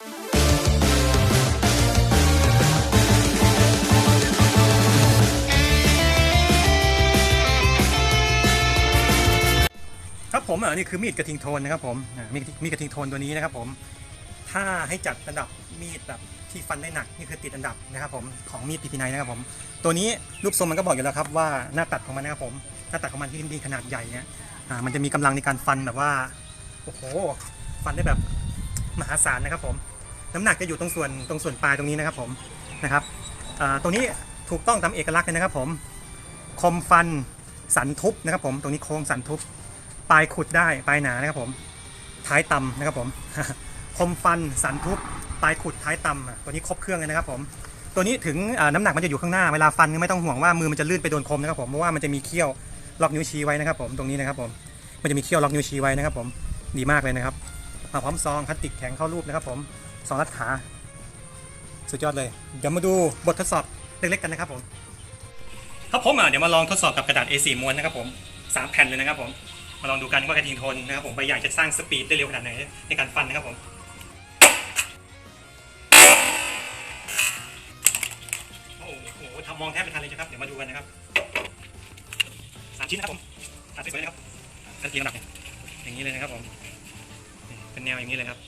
ครับผมอะนี่คือมีดกระทิงโทนนะครับผมอ่ามีดมีดกระทิงโทนตัวนี้นะครับผมถ้าให้จัดอันดับมีดแบบที่ฟันได้หนักนี่คือติดอันดับนะครับผมของมีดปีพีไนนะครับผมตัวนี้รูปทรงมันก็บอกอยู่แล้วครับว่าหน้าตัดของมันนะครับผมหน้าตัดของมันที่มีขนาดใหญ่เนี่ยอ่ามันจะมีกำลังในการฟันแบบว่าโอ้โหฟันได้แบบมหาศาลนะครับผม น้ำหนักจะอยู่ตรงส่วนตรงส่วนปลายตรงนี้นะครับผมนะครับตรงนี้ถูกต้องตามเอกลักษณ์เลยนะครับผมคมฟันสันทุบนะครับผมตรงนี้โค้งสันทุบปลายขุดได้ปลายหนานะครับผมท้ายต่ำนะครับผมคมฟันสันทุบปลายขุดท้ายตำอะตัวนี้ครบเครื่องเลยนะครับผมตัวนี้ถึงน้ำหนักมันจะอยู่ข้างหน้าเวลาฟันไม่ต้องห่วงว่ามือมันจะลื่นไปโดนคมนะครับผมเพราะว่ามันจะมีเขี้ยวล็อกนิ้วชี้ไว้นะครับผมตรงนี้นะครับผมมันจะมีเขี้ยวล็อกนิ้วชี้ไว้นะครับผมดีมากเลยนะครับมาพร้อมซองพลาสติกแข็งเข้ารูปนะครับผม ซองรัดขาสุดยอดเลย เดี๋ยวมาดูบททดสอบเล็กๆกันนะครับผมครับผมอะเดี๋ยวมาลองทดสอบกับกระดาษ A4 ม้วนนะครับผมสามแผ่นเลยนะครับผมมาลองดูกันว่ากระทิงทนนะครับผมใบใหญ่จะสร้างสปีดได้เร็วขนาดไหนในการฟันนะครับผมโอ้โหทำมองแทบไม่ทันเลยนะครับเดี๋ยวมาดูกันนะครับสามชิ้นนะครับผมตัดสวยๆนะครับตัดเรียงลำดับอย่างนี้เลยนะครับผมเป็นแนวอย่างนี้เลยครับ